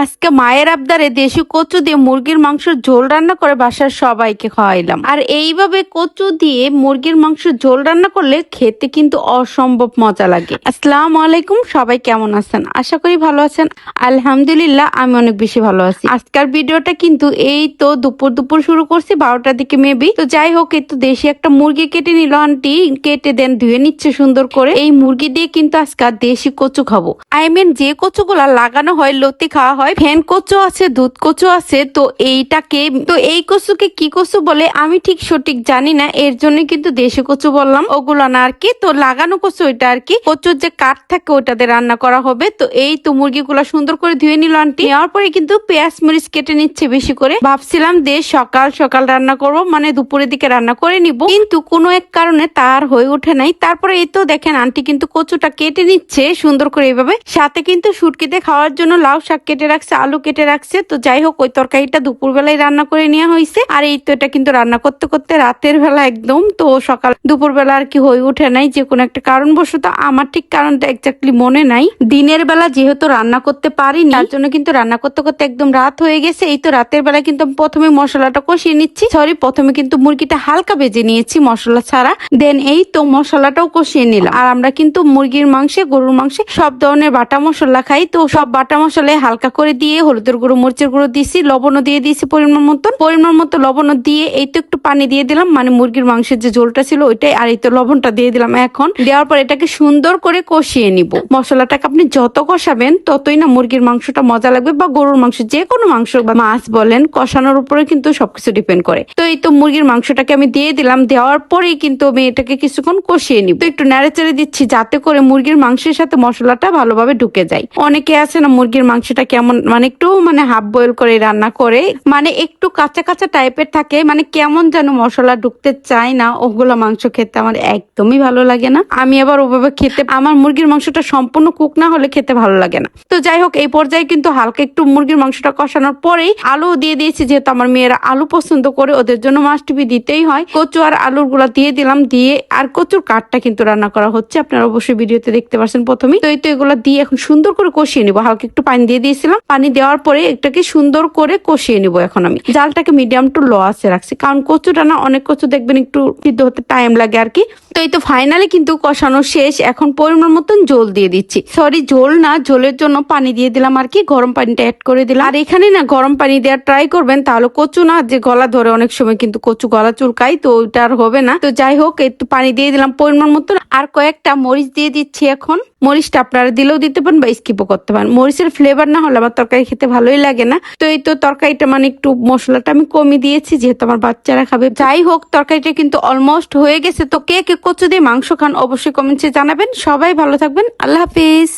আজকে মায়ের আবদারে দেশি কচু দিয়ে মুরগির মাংসের ঝোল রান্না করে বাসার সবাইকে খাওয়াইলাম। আর এইভাবে কচু দিয়ে মুরগির মাংসের ঝোল রান্না করলে খেতে কিন্তু অসম্ভব মজা লাগে। আসসালাম আলাইকুম, সবাই কেমন আছেন? আশা করি ভালো আছেন। আলহামদুলিল্লাহ, আমি অনেক বেশি ভালো আছি। আজকের ভিডিওটা কিন্তু এই তো দুপুর দুপুর শুরু করছি, বারোটার দিকে মেবি। তো যাই হোক একটু দেশি একটা মুরগি কেটে নিল আন্টি। কেটে দেন, ধুয়ে নিচ্ছে সুন্দর করে। এই মুরগি দিয়ে কিন্তু আজকে দেশি কচু খাব। আই মিন যে কচুগুলা লাগানো হয়, লতি খাওয়া হয় ফ্যান কচু আছে, দুধ কচু আছে, তো এইটাকে, তো এই কচুকে কি কচু বলে আমি ঠিক সঠিক জানি না, এর জন্য কিন্তু দেশি কচু বললাম, ওগুলো না আর কি তো লাগানো কচু ওইটা আর কি কচুর যে কাঠ থাকে ওটাতে রান্না করা হবে। তো এই তো মুরগিগুলা সুন্দর করে ধুয়ে নিল আন্টি। নেওয়ার পরে কিন্তু পেঁয়াজ মরিচ কেটে নিচ্ছে বেশি করে। ভাবছিলাম যে সকাল সকাল রান্না করব মানে দুপুরের দিকে রান্না করে নিব। কিন্তু কোনো এক কারণে তার হয়ে ওঠে নাই। তারপরে এই তো দেখেন আন্টি কিন্তু কচুটা কেটে নিচ্ছে সুন্দর করে এইভাবে। সাথে কিন্তু শুটকিতে খাওয়ার জন্য লাউ শাক কেটে রাখছে, আলু কেটে রাখছে। তো যাই হোক, ওই তরকারিটা দুপুর বেলায় রান্না করে নেওয়া হয়েছে। আর এই তো এটা কিন্তু রান্না করতে করতে রাতের বেলা একদম। তো সকাল দুপুর বেলা আর কি হয়ে ওঠে নাই যে কোনো একটা কারণবশত। আমার ঠিক কারণটা এক্স্যাক্টলি মনে নাই। দিনের বেলা যেহেতু রান্না করতে পারিনি, তার জন্য কিন্তু রান্না করতে করতে একদম রাত হয়ে গেছে। এই তো রাতের বেলা কিন্তু প্রথমে মশলাটা কষিয়ে নিচ্ছি। সরি প্রথমে কিন্তু মুরগিটা হালকা ভেজে নিয়েছি মশলা ছাড়া। দেন এই তো মশলাটাও কষিয়ে নিলাম। আর আমরা কিন্তু মুরগির মাংসে, গরুর মাংসে সব ধরনের বাটা মশলা খাই। তো সব বাটা মশলায় হালকা করে দিয়ে হলুদের গুঁড়ো, মরিচের গুঁড়ো দিয়েছি, লবণও দিয়ে দিয়েছি পরিমাণ মতন। পরিমাণ মতো লবণও দিয়ে এই তো একটু পানি দিয়ে দিলাম মানে মুরগির মাংসের যে ঝোলটা ছিল ওইটাই, আর এই তো লবণটা দিয়ে দিলাম এখন। দেওয়ার পর এটাকে সুন্দর করে কষিয়ে নিব। মশলাটাকে আপনি যত কষাবেন, ততই না মুরগির মাংসটা মজা লাগবে বা গরুর মাংস, যে কোনো মাংস বা মাছ বলেন, কষানোর উপরে কিন্তু সবকিছু ডিপেন্ড করে। তো এই তো মুরগির মাংসটাকে আমি দিয়ে দিলাম, দেওয়ার পরেই কিন্তু আমি এটাকে কিছুক্ষণ কষিয়ে নিব। তো একটু নেড়ে চেড়ে দিচ্ছি, যাতে করে মুরগির মাংসের সাথে মশলাটা ভালোভাবে ঢুকে যায়। অনেকে আছে না মুরগির মাংসটা কেমন মানে একটু মানে হাফ বয়েল করে রান্না করে মানে একটু কাঁচা কাঁচা টাইপের থাকে মানে কেমন যেন মশলা ঢুকতে চায় না, ওগুলো মাংস খেতে আমার একদমই ভালো লাগে না। আমি আবার ওভাবে খেতে, আমার মুরগির মাংসটা সম্পূর্ণ কুক না হলে খেতে ভালো লাগে না। তো যাই হোক, এই পর্যায়ে কিন্তু হালকা একটু মুরগির মাংসটা কষানোর পরেই আলু দিয়ে দিয়েছি, যেহেতু আমার মেয়েরা আলু পছন্দ করে, ওদের জন্য মাছ টিভি দিতেই হয়। কচু আর আলুরগুলা দিয়ে দিলাম, দিয়ে আর কচুর কাঠটা কিন্তু রান্না করা হচ্ছে, আপনারা অবশ্যই ভিডিওতে দেখতে পাচ্ছেন প্রথমেই। তো এই তো এগুলো দিয়ে এখন সুন্দর করে কষিয়ে নিবো, হালকা একটু পানি দিয়ে দিয়েছিলাম। পানি দেওয়ার পরে এটাকে সুন্দর করে কষিয়ে নিবো এখন আমি। জালটাকে মিডিয়াম টু লো আছে রাখছি। কারণ কচুটা না, অনেক কচু দেখবেন একটু সিদ্ধ হতে টাইম লাগে আর কি। তো এই তো ফাইনালি কিন্তু কষানো শেষ। এখন পরিমাণ মতন জল দিয়ে দিচ্ছি। সরি ঝোল না, ঝোলের জন্য পানি দিয়ে দিলাম আর কি। গরম পানিটা অ্যাড করে দিলাম। আর এখানে না, গরম পানি দেওয়ার ট্রাই করবেন, তাহলে কচু না, যে গলা ধরে অনেক সময় কিন্তু কচু গলা চুলকাই তো ওইটা আর হবে না। তো যাই হোক, একটু পানি দিয়ে দিলাম পরিমাণ মতন। আর কয়েকটা মরিচ দিয়ে দিচ্ছি এখন। মরিচটা আপনারা দিলেও দিতে পারেন বা স্কিপও করতে পারেন। মরিচের ফ্লেভার না হলে তরকারি খেতে ভালোই লাগে না। তো এই তো তরকারিটা মানে একটু মশলাটা আমি কমিয়ে দিয়েছি, যেহেতু আমার বাচ্চারা খাবে। যাই হোক, তরকারিটা কিন্তু অলমোস্ট হয়ে গেছে। তো কে কে কচু দিয়ে মাংস খান অবশ্যই কমেন্টে জানাবেন। সবাই ভালো থাকবেন। আল্লাহ হাফিজ।